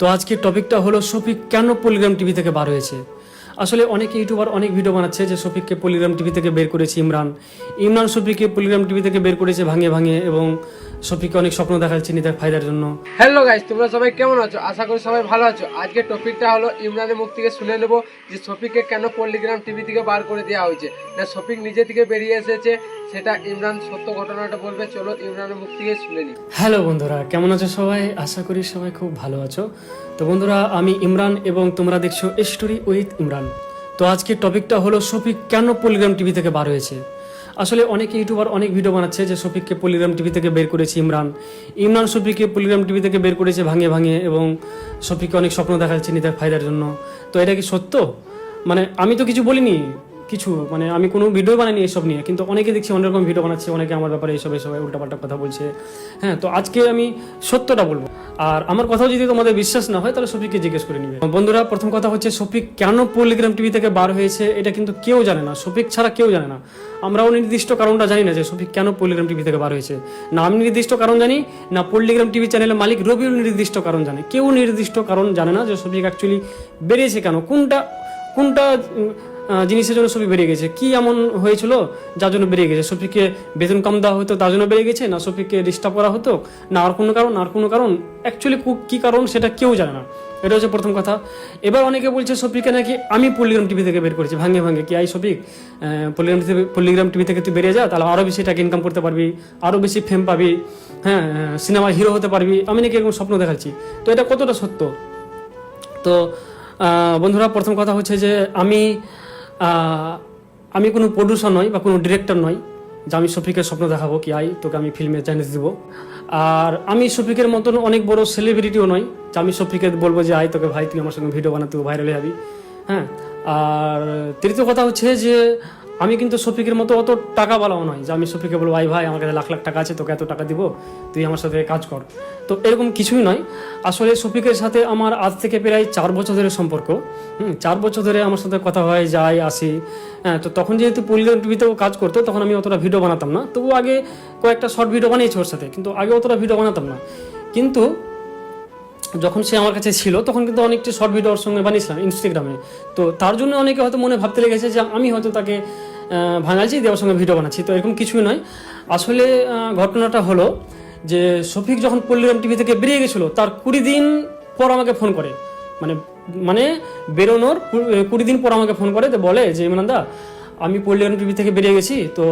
তো আজকের টপিকটা হলো শফিক কেন পলিগ্রাম টিভি থেকে বার হয়েছে? আসলে অনেক ইউটিউবার অনেক ভিডিও বানাচ্ছে যে শফিককে পলিগ্রাম টিভি থেকে বের করেছে ইমরান। ইমরান শফিককে পলিগ্রাম টিভি থেকে বের করেছে ভাঙে ভাঙে এবং শফিককে অনেক স্বপ্ন দেখাচ্ছে নিজের ফায়দার জন্য। হ্যালো গাইস তোমরা সবাই কেমন আছো? আশা করি সবাই ভালো আছো। আজকে টপিকটা হলো ইমরানের মুখ থেকে শুনে নেব যে শফিককে কেন পল্লিগ্রাম টিভি থেকে বার করে দেওয়া হয়েছে। না শফিক নিজে থেকে বেরিয়ে এসেছে সেটা ইমরান সত্য ঘটনাটা বলবে। চলো ইমরানের মুখ থেকে শুনে নিই। হ্যালো বন্ধুরা কেমন আছো সবাই? আশা করি সবাই খুব ভালো আছো। তো বন্ধুরা আমি ইমরান এবং তোমরা দেখছ স্টোরি উইথ ইমরান। তো আজকের টপিকটা হলো শফিক কেন পলিগ্রাম টিভি থেকে বার হয়েছে? আসলে অনেক ইউটিউবার অনেক ভিডিও বানাচ্ছে যে শফিককে পলিগ্রাম টিভি থেকে বের করেছে ইমরান। ইমরান শফিককে পলিগ্রাম টিভি থেকে বের করেছে ভাঙে ভাঙে এবং শফিককে অনেক স্বপ্ন দেখাচ্ছে নিতে ফায়দার জন্য। তো এটা কি সত্য? মানে আমি তো কিছু বলিনি। কিছু মানে আমি কোনো ভিডিও বানাইনি এসব নিয়ে, কিন্তু অনেকে দেখছি অনেক রকম ভিডিও বানাচ্ছে, অনেকে আমার ব্যাপারে এসব এসব উল্টাপাল্টা কথা বলছে। হ্যাঁ তো আজকে আমি সত্যটা বলব। আর আমার কথাও যদি তোমাদের বিশ্বাস না হয়, তাহলে শফিককে জিজ্ঞেস করে নিবে। বন্ধুরা, প্রথম কথা হচ্ছে শফিক কেন পলিগ্রাম টিভি থেকে বার হয়েছে, এটা কিন্তু কেউ জানে না। শফিক ছাড়া কেউ জানে না। আমরাও নির্দিষ্ট কারণটা জানি না যে শফিক কেন পলিগ্রাম টিভি থেকে বার হয়েছে। না আমি নির্দিষ্ট কারণ জানি, না পলিগ্রাম টিভি চ্যানেলের মালিক রবিও নির্দিষ্ট কারণ জানে। কেউ নির্দিষ্ট কারণ জানে না যে শফিক অ্যাকচুয়ালি বেরিয়েছে কেন, কোনটা কোনটা জিনিসের জন্য শফিক বেরিয়ে গেছে। কি এমন হয়েছিল? যার জন্য বেরিয়ে গেছে। শফিককে বেতন কম দেওয়া হতো, তার জন্য বেরিয়ে গেছে? না শফিককে ডিস্টার্ব করা হতো? না আর কোনো কারণ? আর কোনো কারণ? অ্যাকচুয়ালি কী কারণ সেটা কেউ জানে না। এটা হচ্ছে প্রথম কথা। এবার অনেকে বলছে শফিককে নাকি আমি পল্লিগ্রাম টিভি থেকে বের করেছি, ভাঙে ভাঙে। কি, আই শফিক পল্লিগ্রাম থেকে পল্লিগ্রাম টিভি থেকে তুই বেরিয়ে যা, তাহলে আরও বেশি টাকা ইনকাম করতে পারবি আরও বেশি ফেম পাবি হ্যাঁ সিনেমা হিরো হতে পারবি। আমি নাকি এরকম স্বপ্ন দেখাচ্ছি। তো এটা কতটা সত্য? তো বন্ধুরা, প্রথম কথা হচ্ছে যে আমি আমি কোনো প্রডিউসার নই বা কোনো ডিরেক্টর নই যে আমি শফিকের স্বপ্ন দেখাবো কি, আই, তোকে আমি ফিল্মে চ্যালেঞ্জ দিব। আর আমি শফিকের মতন অনেক বড় সেলিব্রিটিও নই যে আমি শফিকে বলব যে, আই, তোকে ভাই, তুই আমার সঙ্গে ভিডিও বানাতে ভাইরাল যাবি। হ্যাঁ আর তৃতীয় কথা হচ্ছে যে আমি কিন্তু শফিকের মতো অত টাকা বলাও নয় যে আমি শফিকে বলব, ভাই ভাই, আমার কাছে লাখ লাখ টাকা আছে, তোকে এত টাকা দিব, তুই আমার সাথে কাজ কর। তো এরকম কিছুই নয়। আসলে শফিকের সাথে আমার আজ থেকে প্রায় চার বছর ধরে সম্পর্ক। হুম, চার বছর ধরে আমার সাথে কথা হয়, যাই, আসি। হ্যাঁ তো তখন যেহেতু পলিগ্রাম টিভিতেও কাজ করতো, তখন আমি অতটা ভিডিও বানাতাম না। তবু আগে কয়েকটা শর্ট ভিডিও বানিয়েছি ওর সাথে, কিন্তু আগে অতটা ভিডিও বানাতাম না। কিন্তু যখন সে আমার কাছে ছিল, তখন কিন্তু অনেকটি শর্ট ভিডিও ওর সঙ্গে বানিয়েছিলাম ইনস্টাগ্রামে তো তার জন্য অনেকে হয়তো মনে ভাবতে লেগেছে যে আমি হয়তো তাকে ভাঙাচ্ছি দিয়ে ওর সঙ্গে ভিডিও বানাচ্ছি। তো এরকম কিছুই নয়। আসলে ঘটনাটা হলো যে শফিক যখন পল্লিগ্রাম টিভি থেকে বেরিয়ে গেছিল, তার কুড়ি দিন পর আমাকে ফোন করে। মানে মানে বেরোনোর কুড়ি দিন পর আমাকে ফোন করে, যে বলে যে ইমরান দা আমি পল্লিগ্রাম টিভি থেকে বেরিয়ে গেছি তো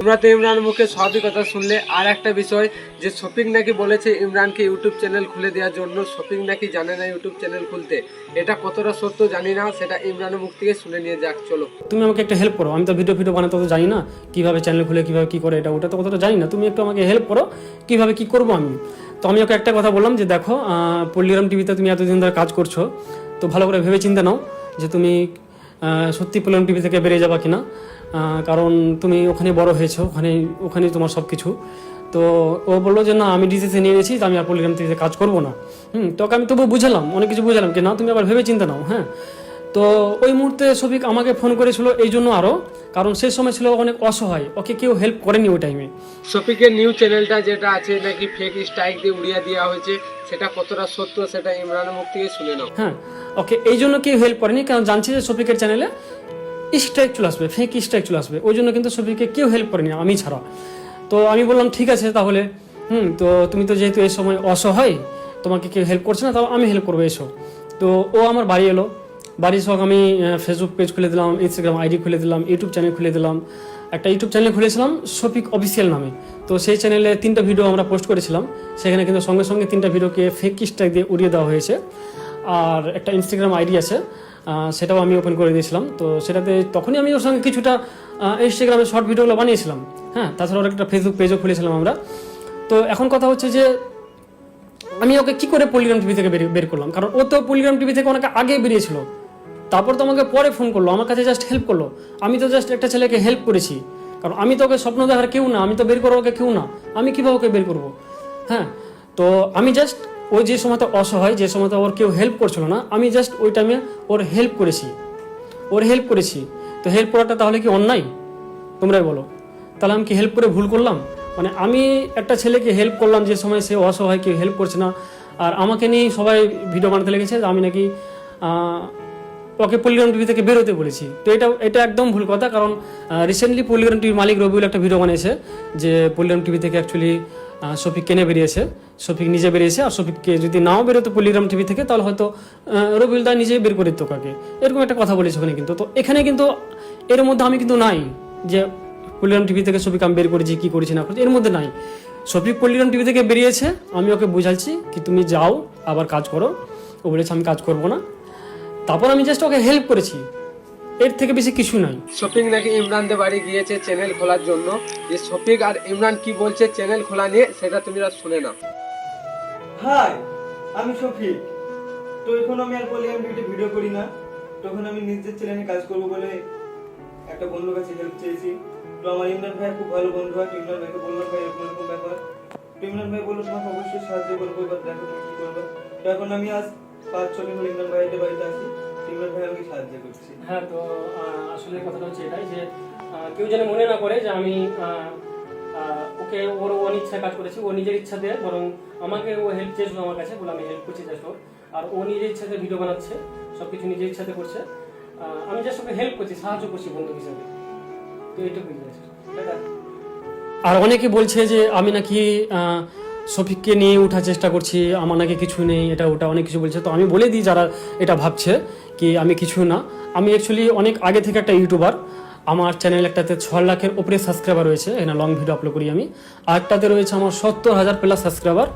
তোমরা তো ইমরানের মুখে সবই কথা শুনলে আর একটা বিষয় যে শফিক নাকি বলেছে ইমরানকে ইউটিউব চ্যানেল খুলে দেওয়ার জন্য শফিক নাকি জানে না ইউটিউব চ্যানেল খুলতে। এটা কতটা সত্য জানি না সেটা ইমরানের মুখ থেকে শুনে নিয়ে যাক চলো। তুমি আমাকে একটা হেল্প করো আমি তো ভিডিও ভিডিও বানাতে তো জানি না কীভাবে চ্যানেল খুলে কীভাবে কি করে এটা ওটা তো কতটা জানি না তুমি একটু আমাকে হেল্প করো কীভাবে কি করব আমি। তো আমি ওকে একটা কথা বললাম যে দেখো পল্লিগ্রাম টিভিতে তুমি এতদিন ধরে কাজ করছ তো ভালো করে ভেবে চিন্তা নাও যে তুমি সত্যি পল্লিগ্রাম টিভি থেকে বেরিয়ে যাবা কিনা? কারণ তুমি ওখানে বড় হয়েছো, ওখানে ওখানে তোমার সব কিছু তো ও বলল যে, না, আমি ডিসিশন নিয়ে নিয়েছি আমি আর পলিগ্রাম টিভিতে কাজ করব না। হুম তোকে আমি তবু বুঝালাম, অনেক কিছু বুঝালাম কি না, তুমি আবার ভেবে চিন্তা নাও হ্যাঁ? তো ওই মুহূর্তে শফিক আমাকে ফোন করেছিল এই জন্য আরও কারণ সেই সময় ছিল অনেক অসহায় ওকে কেউ হেল্প করেনি ওই টাইমে শফিকের নিউ চ্যানেলটা যেটা আছে নাকি ফেক স্ট্রাইক দিয়ে উড়িয়ে দেওয়া হয়েছে সেটা কতটা সত্য সেটা ইমরানের মুখ থেকে শুনে নাও। হ্যাঁ ওকে এই জন্য কেউ হেল্প করেনি কারণ জানছি যে শফিকের চ্যানেলে স্ট্রাইক চলে আসবে ফেক স্ট্রাইক চলে আসবে ওই জন্য কিন্তু শফিককে কেউ হেল্প করেনি আমি ছাড়া। তো আমি বললাম ঠিক আছে তাহলে হুম তো তুমি তো যেহেতু এই সময় অসহায় তোমাকে কেউ হেল্প করছে না তাহলে আমি হেল্প করব এসো। তো ও আমার বাড়ি এলো বাড়ির সঙ্গে আমি ফেসবুক পেজ খুলে দিলাম ইনস্টাগ্রাম আইডি খুলে দিলাম ইউটিউব চ্যানেল খুলে দিলাম। একটা ইউটিউব চ্যানেল খুলেছিলাম শফিক অফিসিয়াল নামে। তো সেই চ্যানেলে তিনটা ভিডিও আমরা পোস্ট করেছিলাম। সেখানে কিন্তু সঙ্গে সঙ্গে তিনটা ভিডিওকে ফেক স্ট্রাইক দিয়ে উড়িয়ে দেওয়া হয়েছে। আর একটা ইনস্টাগ্রাম আইডি আছে সেটাও আমি ওপেন করে দিয়েছিলাম। তো সেটাতে তখনই আমি ওর সঙ্গে কিছুটা ইনস্টাগ্রামে শর্ট ভিডিওগুলো বানিয়েছিলাম। হ্যাঁ তাছাড়া ওর একটা ফেসবুক পেজও খুলেছিলাম আমরা। তো এখন কথা হচ্ছে যে, আমি ওকে কি করে পলিগ্রাম টিভি থেকে বের করলাম? কারণ ও তো পলিগ্রাম টিভি থেকে অনেক আগে বেরিয়েছিল। তারপর তো আমাকে পরে ফোন করল, আমার কাছে জাস্ট হেল্প করল। আমি তো জাস্ট একটা ছেলেকে হেল্প করেছি। কারণ আমি তো ওকে স্বপ্ন দেখার কেউ না, আমি তো বের করব ওকে কেউ না, আমি কীভাবে ওকে বের করব? হ্যাঁ তো আমি জাস্ট ওই যে সময়তে অসহায়, যে সময়তে ওর কেউ হেল্প করছিল না, আমি জাস্ট ওই টাইমে ওর হেল্প করেছি। ওর হেল্প করেছি। তো হেল্প করাটা তাহলে কি অন্যায়? তোমরাই বলো। তাহলে আমি কি হেল্প করে ভুল করলাম? মানে আমি একটা ছেলেকে হেল্প করলাম যে সময় সে অসহায়, কেউ হেল্প করছে না। আর আমাকে নিয়ে সবাই ভিডিও বানাতে লেগেছে। আমি নাকি ওকে পলিগ্রাম টিভি থেকে বেরোতে বলেছি। তো এটা এটা একদম ভুল কথা, কারণ রিসেন্টলি পলিগ্রাম টিভির মালিক রবিউল একটা ভিডিও বানিয়েছে যে পলিগ্রাম টিভি থেকে অ্যাকচুয়ালি শফিক কেনে বেরিয়েছে। শফিক নিজে বেরিয়েছে, আর শফিককে যদি নাও বেরোতো পলিগ্রাম টিভি থেকে, তাহলে হয়তো রবিউল দা নিজেই বের করে দিত কাকে এরকম একটা কথা বলেছে ওখানে কিন্তু। তো এখানে কিন্তু এর মধ্যে আমি কিন্তু নাই যে পলিগ্রাম টিভি থেকে শফিক আমি বের করেছি, কী করেছি, না করেছি, এর মধ্যে নাই। শফিক পল্লিগ্রাম টিভি থেকে বেরিয়েছে, আমি ওকে বুঝাচ্ছি কি তুমি যাও, আবার কাজ করো। ও বলেছে, আমি কাজ করব না। তারপর আমি জাস্ট ওকে হেল্প করেছি। এর থেকে বেশি কিছু নাই। শফিক নাকি ইমরানদের বাড়ি গিয়েছে চ্যানেল খোলার জন্য। যে শফিক আর ইমরান কি বলছে চ্যানেল খোলা নিয়ে সেটা তুমি আর শুনে নাও হাই আমি শফিক। তো এখন আমি আর বলি আমি একটা ভিডিও করি না। তখন আমি নিজের চ্যানেলে কাজ করব বলে একটা বন্ধুর কাছে হেল্প চেয়েছি। তো আমার ইমরান ভাই খুব ভালো বন্ধু হয় ইমরান ভাইকে বললাম ভাই এরকম এরকম ব্যাপার। তো ইমরান ভাই বলল তোমাকে অবশ্যই সাহায্য করব এবার দেখো তুমি কি করবে। তো এখন আমি আজ পাঁচ ছ দিন ইমরান ভাইয়ের বাড়িতে আছি। ইমরান ভাই আমাকে সাহায্য করছে। হ্যাঁ তো আসলে কথাটা হচ্ছে এটাই যে কেউ যেন মনে না করে যে আমি ওকে ওর কাজ করেছি। ও নিজের ইচ্ছাতে বরং আমাকে ও হেল্প চেয়েছিল আমার কাছে বলে আমি হেল্প করছি আর ও নিজের ইচ্ছাতে ভিডিও বানাচ্ছে সব কিছু নিজের ইচ্ছাতে করছে। আমি জাস্ট ওকে হেল্প করছি সাহায্য করছি বন্ধু হিসাবে। তো এইটুকুই আর অনেকে বলছে যে আমি নাকি শফিককে নিয়ে ওঠার চেষ্টা করছি, আমার নাকি কিছু নেই, এটা ওটা অনেক কিছু বলছে। তো আমি বলে দিই যারা এটা ভাবছে কি আমি কিছু না। আমি অ্যাকচুয়ালি অনেক আগে থেকে একটা ইউটিউবার আমার চ্যানেল একটাতে ছ লাখের উপরে সাবস্ক্রাইবার রয়েছে, এখানে লং ভিডিও আপলোড করি আমি। আরেকটাতে রয়েছে আমার সত্তর হাজার প্লাস সাবস্ক্রাইবার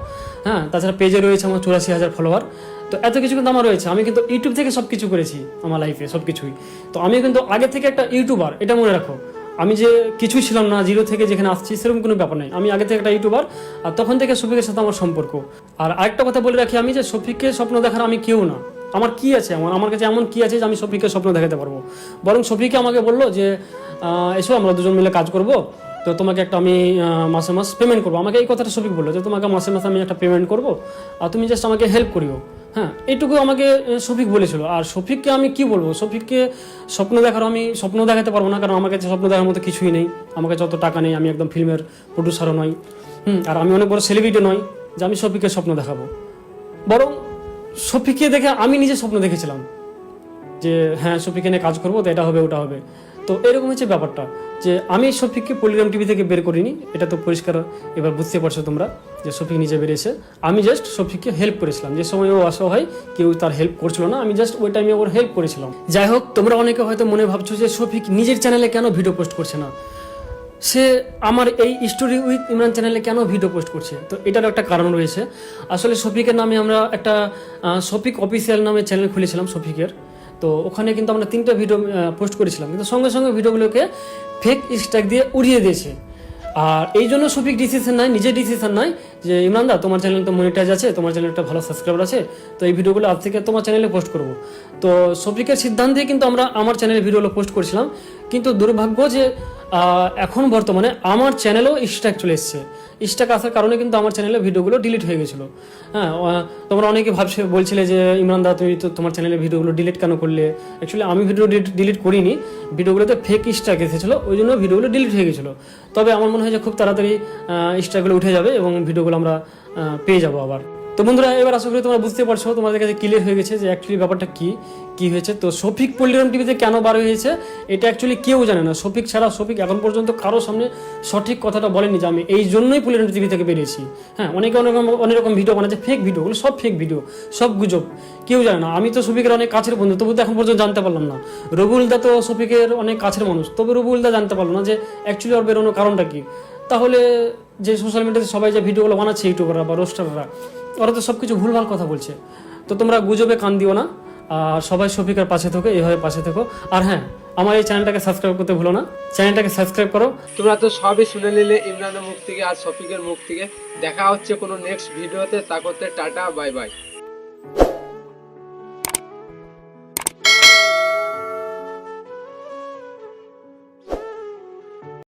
হ্যাঁ তাছাড়া পেজে রয়েছে আমার চুরাশি হাজার ফলোয়ার তো এত কিছু কিন্তু আমার রয়েছে, আমি কিন্তু ইউটিউব থেকে সব কিছু করেছি আমার লাইফে সব কিছুই তো আমি কিন্তু আগে থেকে একটা ইউটিউবার এটা মনে রাখো। আমি যে কিছুই ছিলাম না জিরো থেকে যেখানে আসছি, সেরকম কোনো ব্যাপার নেই। আমি আগে থেকে একটা ইউটিউবার আর তখন থেকে শফিকের সাথে আমার সম্পর্ক। আর আরেকটা কথা বলে রাখি আমি যে শফিককে স্বপ্ন দেখার আমি কেউ না। আমার কি আছে? আমার আমার কাছে এমন কি আছে যে আমি শফিককে স্বপ্ন দেখাতে পারব? বরং শফিকে আমাকে বলল যে এসো আমরা দুজন মিলে কাজ করব। তো তোমাকে একটা আমি মাসে মাস পেমেন্ট করব। আমাকে এই কথাটা শফিক বলল যে, তোমাকে মাসে মাসে আমি একটা পেমেন্ট করব। আর তুমি জাস্ট আমাকে হেল্প করিও। হ্যাঁ এইটুকু আমাকে শফিক বলেছিল। আর শফিককে আমি কি বলব? শফিককে স্বপ্ন দেখার আমি, স্বপ্ন দেখাতে পারব না, কারণ আমার কাছে স্বপ্ন দেখার মতো কিছুই নেই। আমাকে যত টাকা নেই, আমি একদম ফিল্মের প্রডিউসারও নই। হুম, আর আমি অনেক বড় সেলিব্রিটি নই যে আমি শফিককে স্বপ্ন দেখাবো। বরং শফিককে দেখে আমি নিজে স্বপ্ন দেখেছিলাম। যে হ্যাঁ শফিক এনে কাজ করব, তো এটা হবে, ওটা হবে। তো এরকম হচ্ছে ব্যাপারটা যে আমি শফিককে পলিগ্রাম টিভি থেকে বের করিনি, এটা তো পরিষ্কার, এবার বুঝতে পারছ তোমরা যে শফিক নিজে বেরিয়েছে। আমি জাস্ট শফিককে হেল্প করেছিলাম, যে সময় ও অসহায় কেউ তার হেল্প করছিল না, আমি জাস্ট ওই টাইমে ওর হেল্প করেছিলাম। যাই হোক, তোমরা অনেকে হয়তো মনে ভাবছ যে শফিক নিজের চ্যানেলে কেন ভিডিও পোস্ট করছে না? সে আমার এই স্টোরি উইথ ইমরান চ্যানেলে কেন ভিডিও পোস্ট করছে? তো এটার একটা কারণ রয়েছে। আসলে শফিকের নামে আমরা একটা শফিক অফিসিয়াল নামে চ্যানেল খুলেছিলাম শফিকের। তো ওখানে কিন্তু আমরা তিনটা ভিডিও পোস্ট করেছিলাম। কিন্তু সঙ্গে সঙ্গে ভিডিওগুলোকে ফেক স্ট্যাক দিয়ে উড়িয়ে দিয়েছে। আর এই জন্য শফিক ডিসিশন নাই, নিজের ডিসিশন নাই যে, ইমরান দা, তোমার চ্যানেল তো মনিটাইজ আছে, তোমার চ্যানেল একটা ভালো সাবস্ক্রাইবার আছে, তো এই ভিডিওগুলো আজ থেকে তোমার চ্যানেলে পোস্ট করব। তো শফিকের সিদ্ধান্তে কিন্তু আমরা আমার চ্যানেলে ভিডিওগুলো পোস্ট করেছিলাম। কিন্তু দুর্ভাগ্য যে এখন বর্তমানে আমার চ্যানেলও স্ট্যাক চলে এসছে। স্ট্যাক আসার কারণে কিন্তু আমার চ্যানেলে ভিডিওগুলো ডিলিট হয়ে গেছিল। হ্যাঁ তোমরা অনেকে ভাবছে, বলছিলে যে, ইমরান দা তুমি তো তোমার চ্যানেলে ভিডিওগুলো ডিলিট কেন করলে? অ্যাকচুয়ালি আমি ভিডিও ডিলিট করিনি। ভিডিওগুলোতে ফেক স্টাক এসেছিল, ওই জন্য ভিডিওগুলো ডিলিট হয়ে গেছিল। তবে আমার মনে হয় যে খুব তাড়াতাড়ি স্ট্যাকগুলো উঠে যাবে এবং ভিডিওগুলো আমরা পেয়ে যাব আবার। তো বন্ধুরা, এবার আশা করি তোমরা বুঝতে পারছ, তোমাদের কাছে ক্লিয়ার হয়ে গেছে যে অ্যাকচুয়ালি ব্যাপারটা কি কি হয়েছে। তো শফিক পল্লিগ্রাম টিভিতে কেন বার হয়েছে, এটা অ্যাকচুয়ালি কেউ জানে না। শফিক ছাড়া শফিক এখন পর্যন্ত কারও সামনে সঠিক কথাটা বলেনি যে আমি এই জন্যই পল্লিগ্রাম টিভি থেকে বেরিয়েছি। হ্যাঁ অনেকে অনেক অনেক রকম ভিডিও বানাচ্ছে ফেক ভিডিও ওগুলো সব ফেক ভিডিও সব গুজব। কেউ জানে না। আমি তো শফিকের অনেক কাছের বন্ধু, তবু তো এখন পর্যন্ত জানতে পারলাম না। রবুলদা তো শফিকের অনেক কাছের মানুষ, তবে রবুলদা জানতে পারল না যে অ্যাকচুয়ালি ওর বেরোনোর কারণটা কি। তাহলে যে সোশ্যাল মিডিয়াতে সবাই যে ভিডিওগুলো বানাচ্ছে ইউটিউবাররা বা রোস্টাররা ওরা তো সব কিছু ভুলভাল কথা বলছে। তো তোমরা গুজবে কান দিও না, আর সবাই শফিকার পাশে থেকো এইভাবে পাশে থেকো। আর হ্যাঁ আমার এই চ্যানেলটাকে সাবস্ক্রাইব করতে ভুলো না। চ্যানেলটাকে সাবস্ক্রাইব করো। তোমরা তো সবই শুনে নিলে ইমরানের মুখ থেকে আর শফিকের মুখ থেকে। দেখা হচ্ছে কোনো নেক্সট ভিডিওতে তা। করতে টাটা বাই বাই